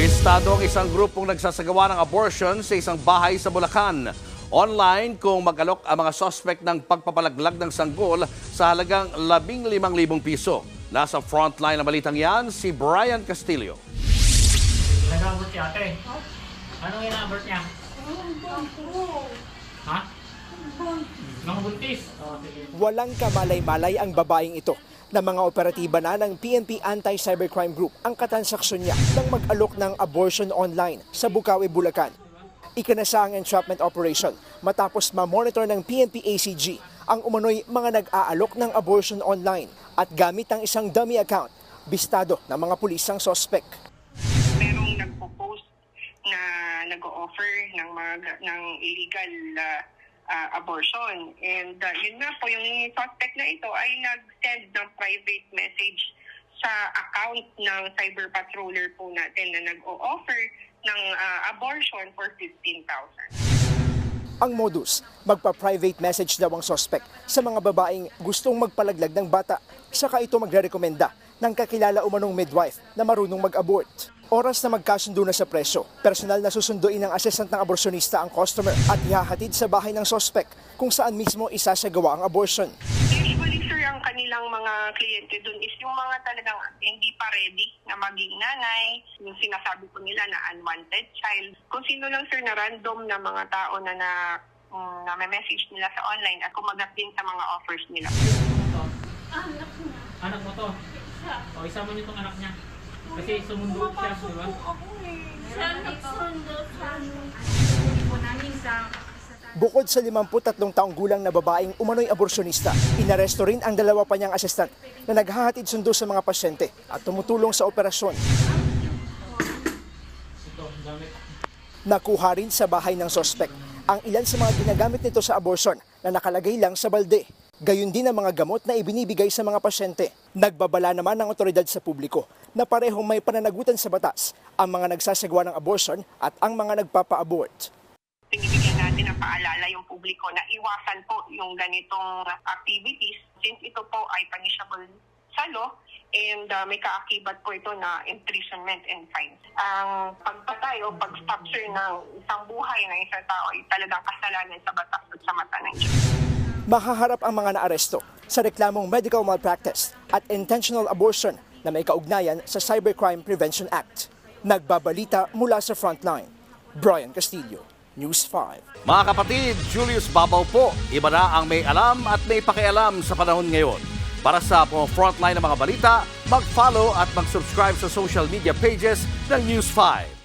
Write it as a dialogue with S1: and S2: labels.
S1: Pistado ang isang grupong nagsasagawa ng abortion sa isang bahay sa Bulacan. Online kung mag-alok ang mga suspect ng pagpapalaglag ng sanggol sa halagang 15,000 piso. Nasa frontline ng balitang yan, si Brian Castillo.
S2: Nag-abot si ate. Anong inabot niya? Ha? Mga buntis.
S3: Walang kamalay-malay ang babaeng ito na mga operatiba na ng PNP Anti-Cybercrime Group ang katansaksyon niya ng mag-alok ng abortion online sa Bukawi, Bulacan. Ikanasa ang entrapment operation matapos ma-monitor ng PNP ACG ang umano'y mga nag-aalok ng abortion online at gamit ang isang dummy account, bistado ng mga pulisang sospek.
S4: merong nagpo-post na nag-offer ng mga ng illegal uh, uh, abortion. And uh, yun nga po, yung suspect na ito ay nag-send ng private message sa account ng cyber patroller po natin na nag-o-offer ng uh, abortion for 15,000.
S3: Ang modus, magpa-private message daw ang suspect sa mga babaeng gustong magpalaglag ng bata. Saka ito magre-rekomenda ng kakilala umanong midwife na marunong mag-abort. Oras na magkasundo na sa presyo, personal na susunduin ng assistant ng abortionista ang customer at ihahatid sa bahay ng suspect kung saan mismo isasagawa ang abortion.
S4: Usually, sir, ang kanilang mga kliyente dun is yung mga talagang hindi pa ready na maging nanay, yung sinasabi ko nila na unwanted child. Kung sino lang, sir, na random na mga tao na na, um, na may message nila sa online at kumagat din sa mga offers nila.
S2: Anak Anak mo to? O, isama niyo tong anak niya. Kasi sumundo siya, di ba?
S5: Siya nagsundo sa
S3: Bukod sa 53 taong gulang na babaeng umano'y aborsyonista, inaresto rin ang dalawa pa niyang assistant na naghahatid sundo sa mga pasyente at tumutulong sa operasyon. Nakuha rin sa bahay ng sospek ang ilan sa mga ginagamit nito sa abortion na nakalagay lang sa balde. Gayun din ang mga gamot na ibinibigay sa mga pasyente. Nagbabala naman ng otoridad sa publiko na parehong may pananagutan sa batas ang mga nagsasagawa ng abortion at ang mga nagpapa-abort.
S4: Binibigyan natin ng paalala yung publiko na iwasan po yung ganitong activities since ito po ay punishable sa law and uh, may kaakibat po ito na imprisonment and fines. Ang pagpatay o pag-stop sir ng isang buhay ng isang tao ay talagang kasalanan sa batas at sa mata ng Diyos.
S3: Mahaharap ang mga naaresto sa reklamong medical malpractice at intentional abortion na may kaugnayan sa Cybercrime Prevention Act. Nagbabalita mula sa frontline. Brian Castillo, News 5.
S1: Mga kapatid, Julius Babaw po. Iba na ang may alam at may pakialam sa panahon ngayon. Para sa mga frontline ng mga balita, mag-follow at mag-subscribe sa social media pages ng News 5.